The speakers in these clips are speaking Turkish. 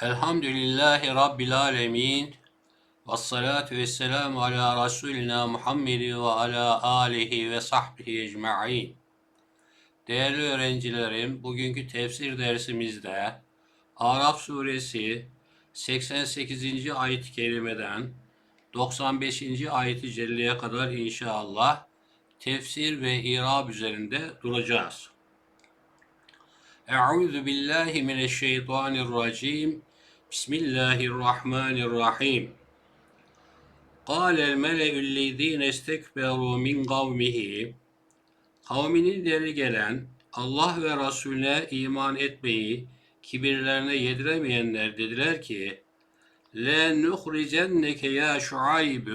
Elhamdülillahi Rabbil alemin. Ve salatu ve selamu ala Resulina Muhammedi ve ala alihi ve sahbihi ecma'in. Değerli öğrencilerim, bugünkü tefsir dersimizde Araf suresi 88. ayet-i kerimeden 95. ayet-i celleye kadar inşallah tefsir ve irab üzerinde duracağız. Euzu billahi mineşşeytanirracim. Bismillahirrahmanirrahim. قال الملأ الذين استكبروا min قومه Kavminin ileri gelen Allah ve Resulüne iman etmeyi kibirlerine yediremeyenler dediler ki Le nuhricenneke ya Şuayb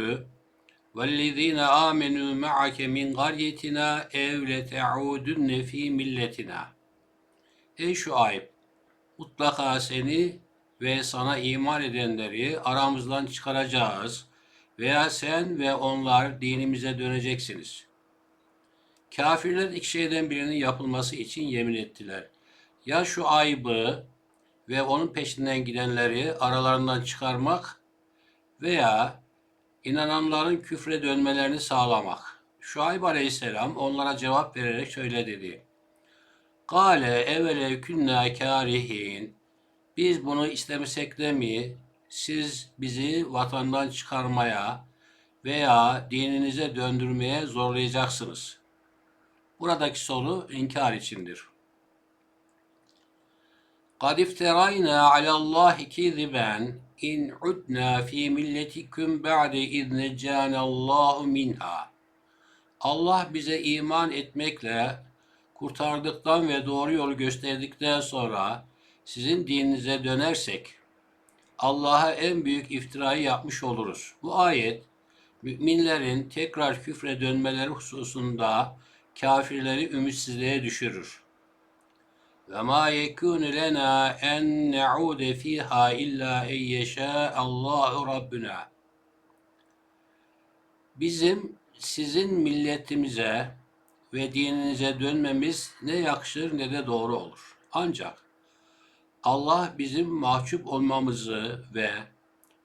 vellezine amenu ma'ake min qaryetina ev lete'udunne fi milletina Ey Şuayb mutlaka seni ve sana iman edenleri aramızdan çıkaracağız veya sen ve onlar dinimize döneceksiniz. Kafirler iki şeyden birinin yapılması için yemin ettiler. Ya şu aybı ve onun peşinden gidenleri aralarından çıkarmak veya inananların küfre dönmelerini sağlamak. Şuayb aleyhisselam onlara cevap vererek şöyle dedi. Kale evvele künna karihin. Biz bunu istemesek de mi siz bizi vatandan çıkarmaya veya dininize döndürmeye zorlayacaksınız. Buradaki soru inkar içindir. قَدْ اِفْتَرَيْنَا عَلَى اللّٰهِ كِذِبًا اِنْ عُدْنَا ف۪ي مِلَّتِكُمْ بَعْدَ اِذْ نَجَّانَ اللّٰهُ مِنْهَا Allah bize iman etmekle kurtardıktan ve doğru yolu gösterdikten sonra sizin dininize dönersek Allah'a en büyük iftirayı yapmış oluruz. Bu ayet müminlerin tekrar küfre dönmeleri hususunda kafirleri ümitsizliğe düşürür. Ve ma yekun lena en na'ude fiha illa en yeşâ Allahu Rabbuna. Bizim sizin milletimize ve dininize dönmemiz ne yakışır ne de doğru olur. Ancak Allah bizim mahcup olmamızı ve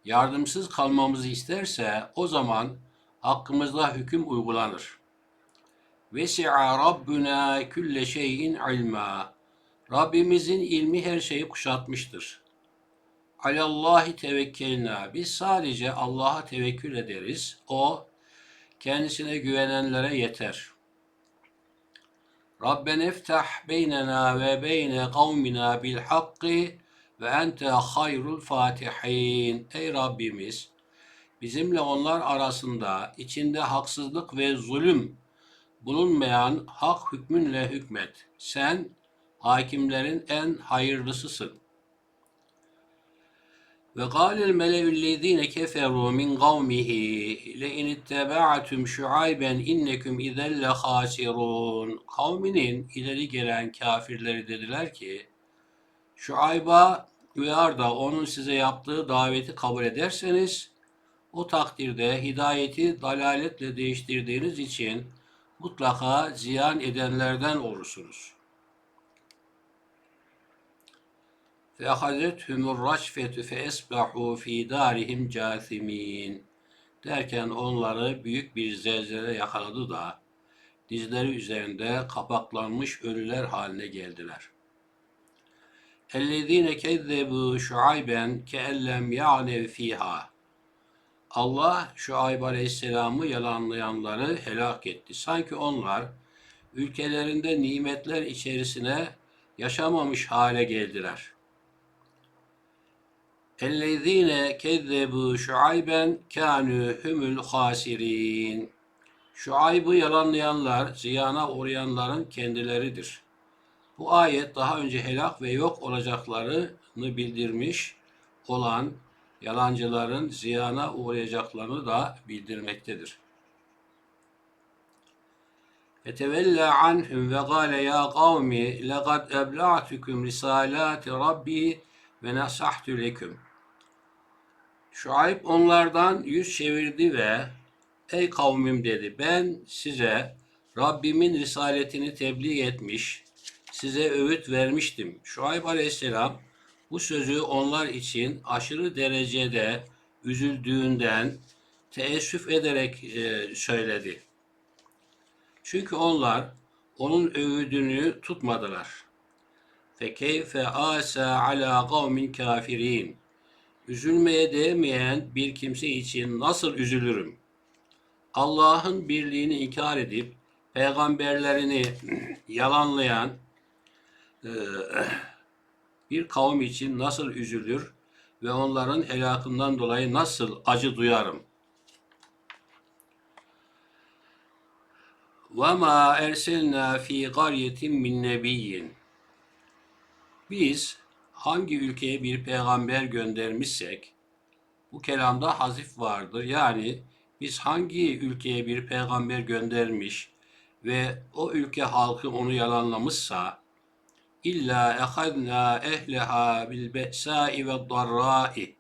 yardımsız kalmamızı isterse o zaman hakkımızda hüküm uygulanır. Vesi'a Rabbuna külle şeyin ilma. Rabbimizin ilmi her şeyi kuşatmıştır. Alallahi tevekkelna. Biz sadece Allah'a tevekkül ederiz. O kendisine güvenenlere yeter. Rabbena iftah beynena ve beyne kavmina bil hakki ve ente hayrul fatihin. Ey Rabbimiz bizimle onlar arasında içinde haksızlık ve zulüm bulunmayan hak hükmünle hükmet. Sen hakimlerin en hayırlısısın. Ve kâlel mele'üllezîne keferû min kavmihi le in ittebe'atum şuayben innekum izen le hasirun. Kavminin ileri gelen kafirleri dediler ki Şuayb'a uyar da onun size yaptığı daveti kabul ederseniz o takdirde hidayeti dalaletle değiştirdiğiniz için mutlaka ziyan edenlerden olursunuz. فَاَخَذَتْهُمُ الرَّجْفَةُ فَاَسْبَحُوا ف۪ي دَارِهِمْ جَاثِم۪ينَ Derken onları büyük bir zelzele yakaladı da dizleri üzerinde kapaklanmış ölüler haline geldiler. اَلَّذ۪ينَ كَذَّبُوا شُعَيْبًا كَاَلَّمْ يَعْنَوْ ف۪يهَا Allah Şuayb Aleyhisselam'ı yalanlayanları helak etti. Sanki onlar ülkelerinde nimetler içerisine yaşamamış hale geldiler. اَلَّذ۪ينَ كَذَّبُوا شُعَيْبًا كَانُوا هُمُ الْخَاسِرِينَ Şuayb'ı yalanlayanlar, ziyana uğrayanların kendileridir. Bu ayet daha önce helak ve yok olacaklarını bildirmiş olan yalancıların ziyana uğrayacaklarını da bildirmektedir. فَتَوَلَّى عَنْهُمْ وَقَالَ يَا قَوْمِ لَقَدْ أَبْلَعْتُكُمْ رِسَالَاتِ رَبِّي وَنَصَحْتُ لَكُمْ Şuayb onlardan yüz çevirdi ve ey kavmim dedi ben size Rabbimin risaletini tebliğ etmiş, size öğüt vermiştim. Şuayb aleyhisselam Bu sözü onlar için aşırı derecede üzüldüğünden teessüf ederek e, söyledi. Çünkü onlar onun öğüdünü tutmadılar. Fekeyfe asa ala kavmin kafirin Üzülmeye değmeyen bir kimse için nasıl üzülürüm? Allah'ın birliğini inkar edip peygamberlerini yalanlayan e, bir kavim için nasıl üzülür ve onların helakından dolayı nasıl acı duyarım? وَمَا اَرْسَلْنَا ف۪ي قَرْيَةٍ مِّن نَب۪يٍّ Biz hangi ülkeye bir peygamber göndermişsek, bu kelamda hazif vardır. Yani biz hangi ülkeye bir peygamber göndermiş ve o ülke halkı onu yalanlamışsa, illa ehadna ehleha bil be'sai ve darrai.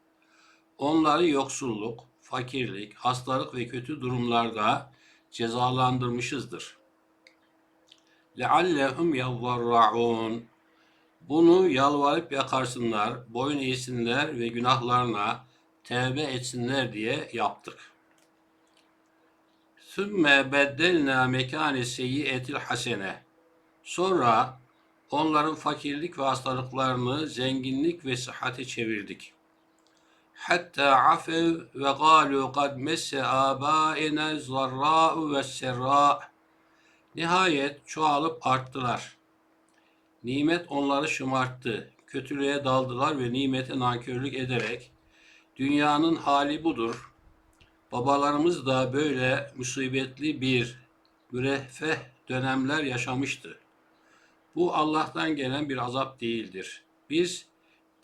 Onları yoksulluk, fakirlik, hastalık ve kötü durumlarda cezalandırmışızdır. لَعَلَّهُمْ يَضَّرَّعُونَ bunu yalvarıp yakarsınlar, boyun eğsinler ve günahlarına tevbe etsinler diye yaptık. Sümme beddelna mekane seyyiyetil hasene. Sonra onların fakirlik ve hastalıklarını zenginlik ve sıhhate çevirdik. Hatta afev ve galu kad messe abaine zarra'u ve serra. Nihayet çoğalıp arttılar.'' Nimet onları şımarttı. Kötülüğe daldılar ve nimete nankörlük ederek dünyanın hali budur. Babalarımız da böyle musibetli bir müreffeh dönemler yaşamıştı. Bu Allah'tan gelen bir azap değildir. Biz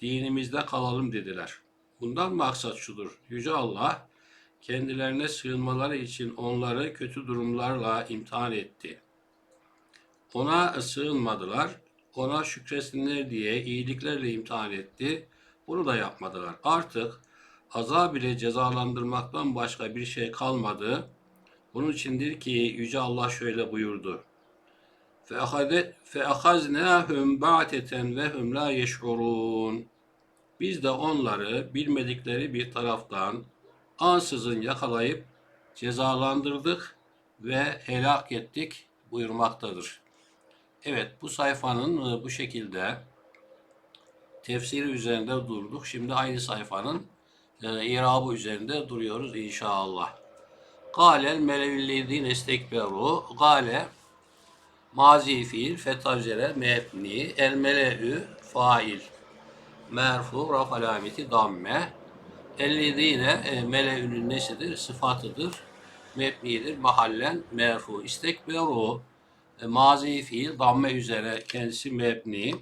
dinimizde kalalım dediler. Bundan maksat şudur. Yüce Allah kendilerine sığınmaları için onları kötü durumlarla imtihan etti. Ona sığınmadılar Ona şükresinler diye iyiliklerle imtihan etti. Bunu da yapmadılar. Artık azab ile cezalandırmaktan başka bir şey kalmadı. Bunun içindir ki Yüce Allah şöyle buyurdu. فَأَخَذْنَاهُمْ بَعْتَةً وَهُمْ لَا يَشْعُرُونَ Biz de onları bilmedikleri bir taraftan ansızın yakalayıp cezalandırdık ve helak ettik buyurmaktadır. Evet bu sayfanın e, bu şekilde tefsiri üzerinde durduk. Şimdi aynı sayfanın e, irabı üzerinde duruyoruz inşallah. Galel melevillezine istekberu. Gale mazi fiil fetacere mebni el mele'ü fail merfu raf alameti damme ellezine e, mele'ünün nesidir? Sıfatıdır. Mebnidir. Mahallen merfu. İstekberu e, mazi fiil damme üzere kendisi mebni.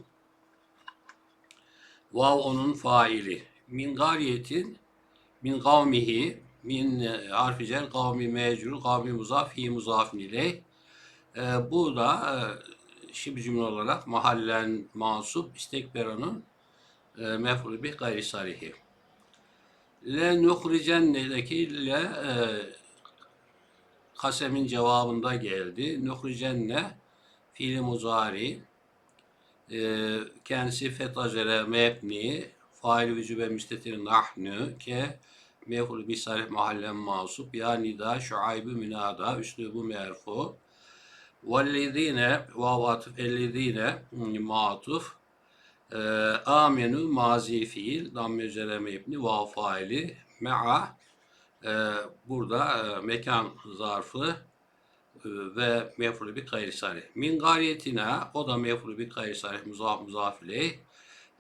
Vav onun faili. Min gariyetin min kavmihi min e, harfi cer kavmi mecrur kavmi muzaf fi muzafin ileyh. E, bu da e, şibi cümle olarak mahallen mansup istekberanın e, mef'ulü bih gayri sarihi. Le nuhricennedeki le e, kasemin cevabında geldi. Nuhricenne fiili muzari e, kendisi fetazere mebni fail vücube müstetir nahnu ke mef'ul bi sarih mahallen masup ya nida şuaybu münada üslubu merfu vellezine vav atıf ellezine matuf e, amenu mazi fiil damme üzere mebni vav faili me'a burada e, mekan zarfı e, ve mef'ulü bir gayri sarih. Min gariyetina o da mef'ulü bir gayri sarih muzaf muzaf ileyh.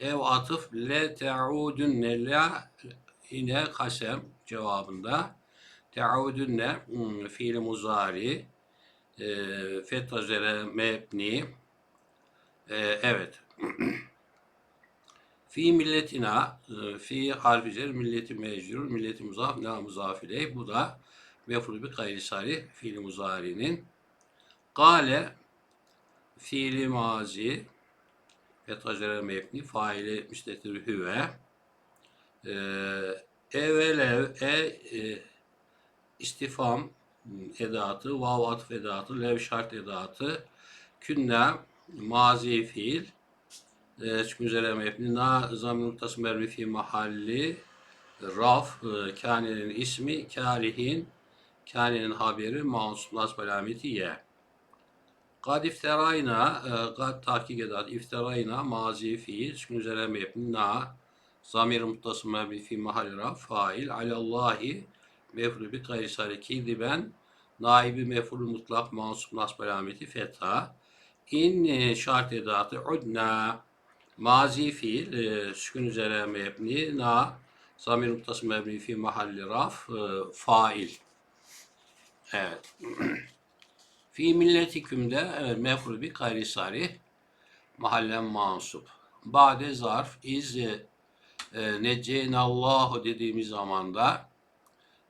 Ev atıf le te'udunne la yine kasem cevabında. Te'udunne hmm, fiil muzari e, fetazere mebni e, evet fi milletina e, fi harfi cer milleti mecrur milleti muzaf la muzaf ileyh. Bu da mef'ul bi gayri sarih fiil muzari'nin. Gale fiili mazi fetacere mebni faili müstetir hüve. E, evelev e, e istifam edatı, vav atıf edatı, lev şart edatı, künne mazi fiil, çıkmış üzere mebni na zamir noktası mermi fi mahalli raf kânenin ismi kâlihin kânenin haberi mansup nasb alameti ye. Kad ifterayna kad tahkik edat ifterayna mazi fiil çıkmış üzere mebni na zamir muttası mermi fi mahalli raf fail alallahi mefru bi gayri sariki diben naibi mefru mutlak mansup nasb alameti fetha. İn şart edatı udna mazi fiil e, sükun üzere mebni na zamir muttası mebni fi mahalli raf e, fail. Evet. Fi milletikümde e, mefru bi gayri sarih mahallen mansup. Bade zarf iz e, e, necceynallahu dediğimiz zamanda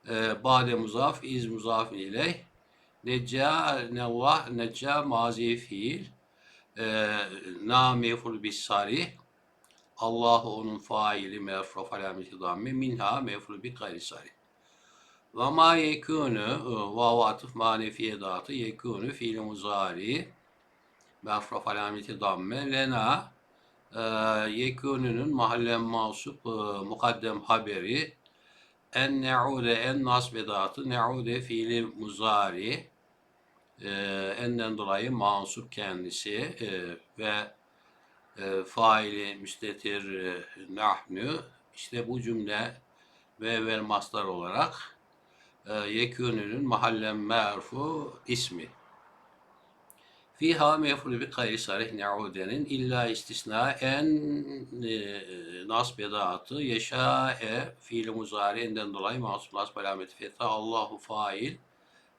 e, bade muzaf iz muzaf ile necca nevah necca mazi fiil na meful bis sarih Allahu onun faili merfu alameti damme minha meful bi gayri sarih ve ma yekunu vav atıf manefi edatı yekunu fiil muzari merfu alameti damme lena e, yekununun mahallen masup e, mukaddem haberi en ne'ude en nasb edatı ne'ude fiili muzari e, enden dolayı mansup kendisi e, ve e, faili müstetir e, nahnu işte bu cümle ve evvel mastar olarak e, yekûnünün mahallen merfu ismi. Fiha mef'ulü bi gayri sarih ne'udenin illa istisna en e, nasb edatı yeşâe fiil muzari enden dolayı mahsup nasb alameti fetha Allahu fail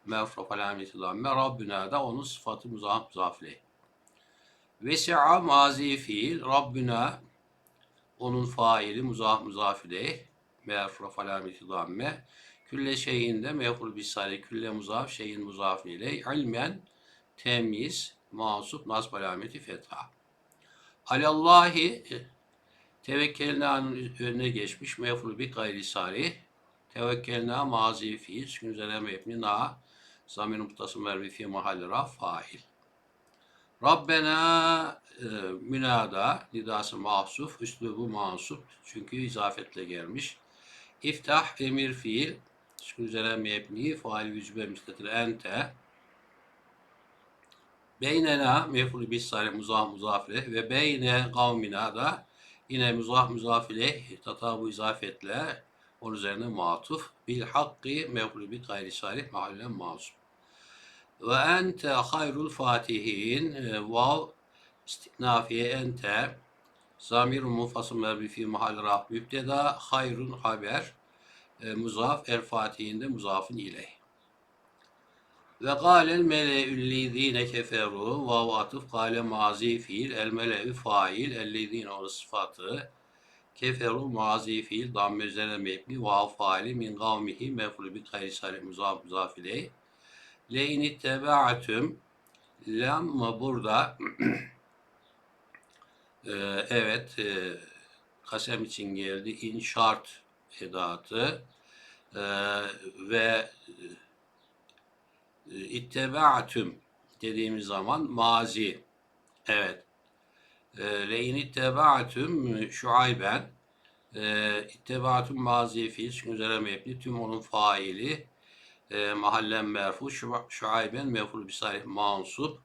merfu alameti damme Rabbuna da onun sıfatı muzaf muzafli. Vesi'a mazi fiil Rabbuna onun faili muzaf muzafileyh merfu alameti damme külle şeyinde meful bisari külle muzaf şeyin muzaf ileyh ilmen temiz masup nasb alameti fetha. Alallahi tevekkelna'nın önüne geçmiş meful bi gayri sarih tevekkelna mazi fiil sükun üzerine mebni na zamir muhtası mervi fi mahalli raf fail. Rabbena e, münada nidası mahsuf, üslubu mansup çünkü izafetle gelmiş. İftah emir fiil sükun üzerine mebni fail vücube müstetir ente Beynena mef'ul bis salih muzaf muzafile ve beyne kavmina da yine muzaf muzafile tatabu izafetle onun üzerine matuf. Bil hakkı mef'ul bi gayri salih mahallen masum. Ve ente hayrul fatihin. E, vav istinafiye ente. Zamir mufasıl merbi fi mahal raf mübteda hayrun haber. E, muzaf el fatihinde muzafın ileyh. Ve gâlel mele'üllezîne keferu. Vav atıf gâle mazi fiil. El mele'ü fail. Ellezîne onun sıfatı keferu mazi fiil damme üzerine mebni vav faili min kavmihi mef'ulü bi gayri salih muzaf muzaf ileyh le in ittebe'atüm lam burada? E, evet e, kasem için geldi. İn şart edatı. E, ve e, ittebaatüm dediğimiz zaman mazi. Evet. E, Leyin ittebaatüm şuayben. E, ittebaatüm mazi fiil üzere mebni tüm onun faili e, mahallen merfu şuayben meful bisalih mansup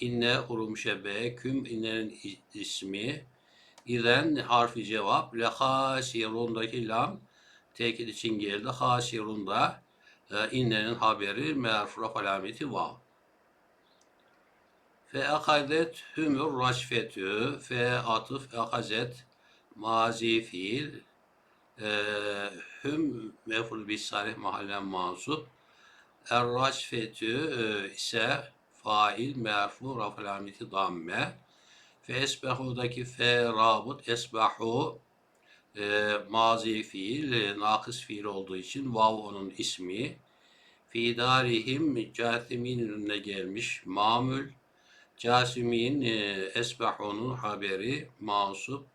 inne urum şebe küm innenin ismi. İzen harfi cevap le hasirundaki lam tekit için geldi hasirunda e, innenin haberi merfuraf alameti vav. Fe akadet hümür raşfetü fe atıf akazet mazi fiil e, hüm meful bis salih mahallen mansup er raşfetü e, ise fail merfu raf alameti damme fe esbehudaki fe rabut esbehu e, mazi fiil, e, nakıs fiil olduğu için vav onun ismi. Fidarihim casimin önüne gelmiş. Mamül casimin e, esbahunun haberi mansup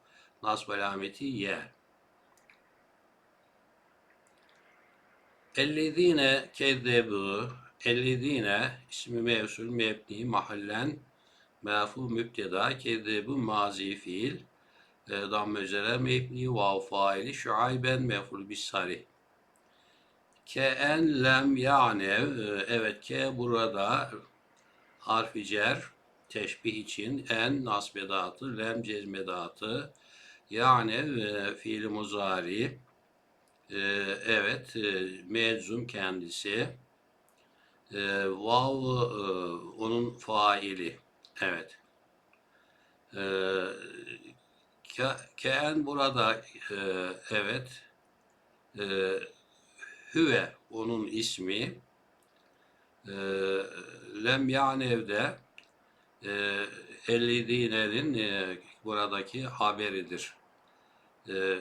nasb alameti ye. Ellezine kezzebu Ellezine ismi mevsul mebni mahallen Merfu müpteda, kezzebun mazi fiil, e, damme üzere mebni, vav faili, şuayben meful bis sarih. Ke en lem yanev, e, evet ke burada harfi cer, teşbih için en nasbedatı, lem cezmedatı, yanev e, fiil muzari, e, evet e, meczum kendisi, e, vav e, onun faili, evet. E, ke- Ke'en burada e, evet e, Hüve onun ismi. E, Lem Yanev'de e, Ellidine'nin e, buradaki haberidir. E,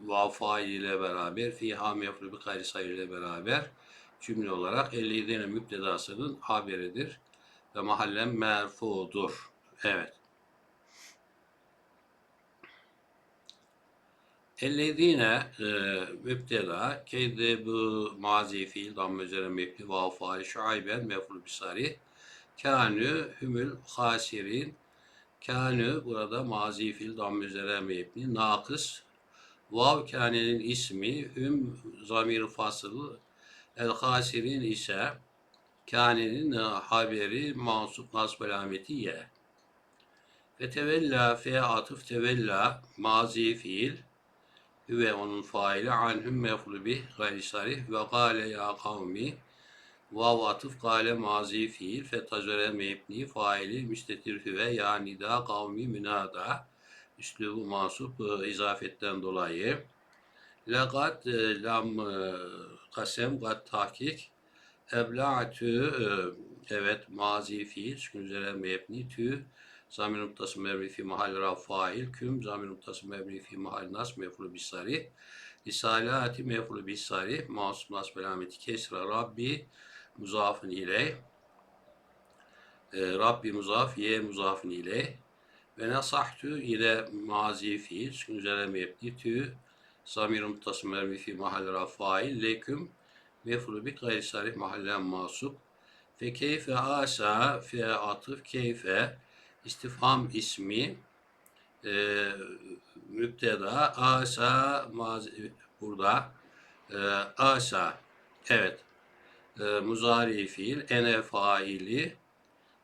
Vafa ile beraber fiha mefru bi gayri sayr ile beraber cümle olarak Ellidine müptedasının haberidir ve mahallen merfudur. Evet. Ellezine e, müpteda keyde bu mazi fiil damme üzere mebni vav fail şuayben meful bisari kânü hümül hasirin kânü burada mazi fiil damme üzere mebni nakıs vav kânenin ismi hüm zamir fasıl. El hasirin ise kânenin haberi mansup nasb alameti ye. Ve tevella fe atıf tevella mazi fiil. Ve onun faili anhum mef'ulü bih gayri sarih. Ve gale ya kavmi vav atıf gale mazi fiil fetazöre mebni faili müstetir hüve ya nida kavmi münada üslubu mansup e, izafetten dolayı. Legat e, lam e, kasem gat tahkik. Ebla'tü e, evet mazi fiil sükun üzere mebni tü. Zamir noktası mebni fi mahal fail küm. Zamir noktası mebni fi mahal nas mefulu bisari risalati mefulu bisari masum nas belameti kesra rabbi muzafın ileyh e, Rabbi muzaf ye muzafın ileyh ve nasahtu ile mazi fiil sükun üzere mebni tü zamir noktası mebni fi mahal raf fail leküm mefulu bi gayri sarih mahallen masup fe keyfe asa fe atıf keyfe istifham ismi e, müpteda asa mazi, burada e, asa evet e, muzari fiil ene faili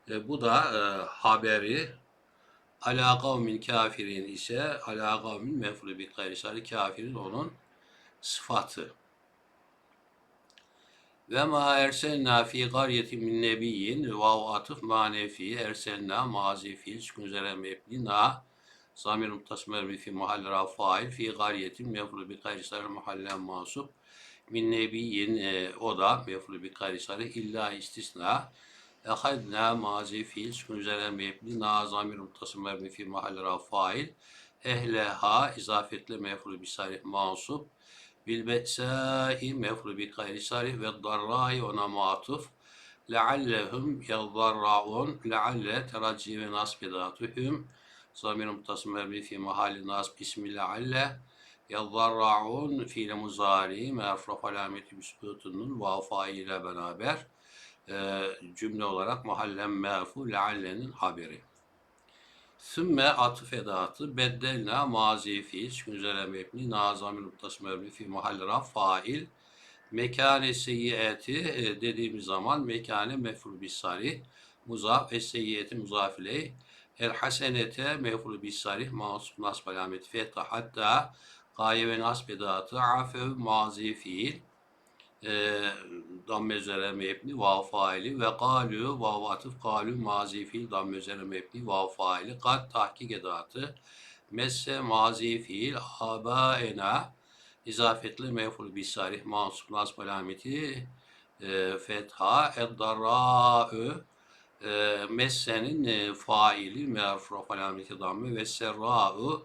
e, bu da e, haberi ala kavmin kafirin ise ala kavmin mefulü bi gayri kafirin onun sıfatı. Ve ma erselna fi qaryetin min nebiyyin vav atıf manefi erselna mazi fiil sükun üzere mebni na zamir muttasım mebni fi mahalle rafail fi qaryetin mefru bi gayri sarı mahallen masup min nebiyyin e, o da mefru bi gayri sarı illa istisna. Ehadna mazi fiil. Sükun üzere mebni na zamir muttasım mebni fi mahalle rafail ehleha izafetle mefru bi sarih mansup bil be'sâi mefru bi gayri sarih. Ve darrâi ona matuf. Leallehum yaddarraun lealle teracci ve nasbidatuhum zamir mutasım mebni fi mahalli nasb. İsmi lealle yaddarraun fiil muzari merfraf alameti müsbutunun vafa ile beraber e, cümle olarak mahallen merfu leallenin haberi. Sümme atıf edatı beddelna mazi fiil sükun üzere mebni nazamil muttası mebni fi mahalli raf fail mekane seyyiyeti e, dediğimiz zaman mekane meful bisarih muzaf ve seyyiyeti muzaf ileyh el hasenete meful bisarih masum nasb alameti fetha. Hatta gaye ve nasb edatı afev mazi fiil. E, damme üzere mebni vav faili ve galu vav atıf galu mazi fiil damme üzere mebni vav faili. Kat tahkik edatı. Messe mazi fiil abaena izafetli meful bisarih mansub nasb alameti e, fetha eddarra'ü e, messenin e, faili merfu alameti damme ve serra'ü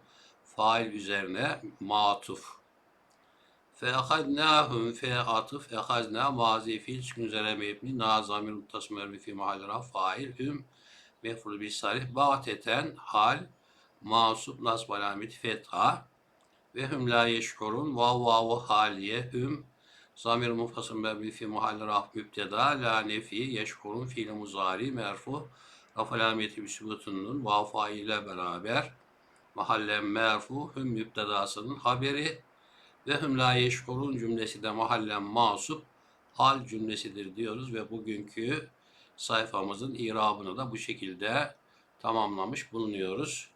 fail üzerine matuf. Fe'ahadnâhum fe'atıf ehazna mazi fiil sükun üzere mebni na zamir muttasım erbi fi mahallera fail üm mef'ul bi salih bateten hal masup nasb alamet fetha. Ve hüm la yeşkurun vav vavu haliye hüm zamir mufasım erbi fi mahallera mübteda la nefi yeşkurun fiil muzari merfu raf alameti bi sübutunun vav faile beraber mahallen merfu hüm müptedasının haberi ve hüm la yeşhurun cümlesi de mahallen masup hal cümlesidir diyoruz ve bugünkü sayfamızın irabını da bu şekilde tamamlamış bulunuyoruz.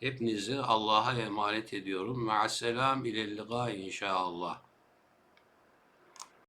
Hepinizi Allah'a emanet ediyorum. Ma'asselam ilelliga inşallah.